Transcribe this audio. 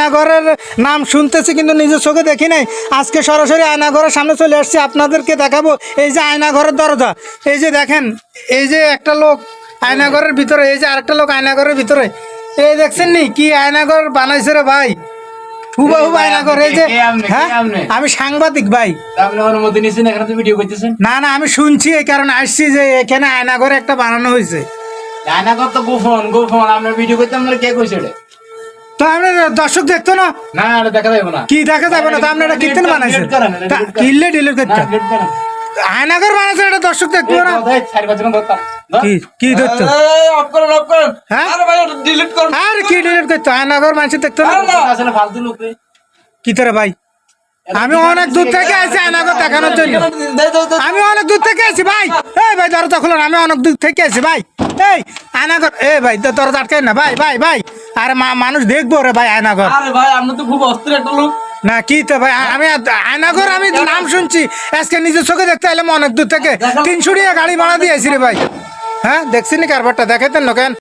আয়নাঘরের নাম শুনতেছি কিন্তু নিজের চোখে দেখি নাই। আজকে সরাসরি আয়নাঘরের সামনে চলে আসছি আপনাদেরকে দেখাবো এই যে আয়নাঘরের দরজা। এই যে দেখেন এই যে একটা লোক আয়নাঘরের ভিতরে এই যে আরেকটা লোক আয়নাঘরের ভিতরে। এই দেখছেন নি কি আয়নাঘর বানাইছে রে ভাই? আয়নাঘর এই যে হ্যাঁ? আমি সাংবাদিক ভাই। আপনি অনুমতি নিয়েছেন এখানে তো ভিডিও না না আমি শুনছি এই কারণে আসছি যে এখানে আয়নাঘর একটা বানানো হয়েছে। জানা কত গোপন গোপন আপনার ভিডিও করতে আপনার কে কইছে তো আমরা দর্শক দেখতো না? না দেখা যাবে না। কি দেখা যাবে না? তো আপনারা কীর্তন বানাইছেন। কিনলে ডিলিট করতে? করেন। বানাইছেন এটা দর্শক দেখতো না? এই। কি কি করেন হ্যাঁ? আরে কি ডিলিট করতো? আয়নাঘর মানুষ দেখতো না। কি তোরে ভাই? আমি অনেক দূর থেকে আছি আয়নাঘর দেখানোর জন্য। আমি অনেক দূর থেকে আছি ভাই। এই ভাই দরজা খুলুন আমি অনেক দূর থেকে আছি ভাই। এই আয়নাঘর এ ভাই তো দরজা আটকাই না ভাই ভাই ভাই। আরে মা- মানুষ দেখব রে ভাই আয়নাঘর আরে ভাই আমরা তো খুব অস্থির একটা লোক। না কি তো ভাই আমি আয়নাগর আয়নাঘর আমি নাম শুনছি। আজকে নিজের চোখে দেখতে এলাম অনেক দূর থেকে তিনশো টাকা গাড়ি ভাড়া দিয়েছি রে ভাই। হ্যাঁ দেখছি নি কারবারটা? দেখাইতেন না কেন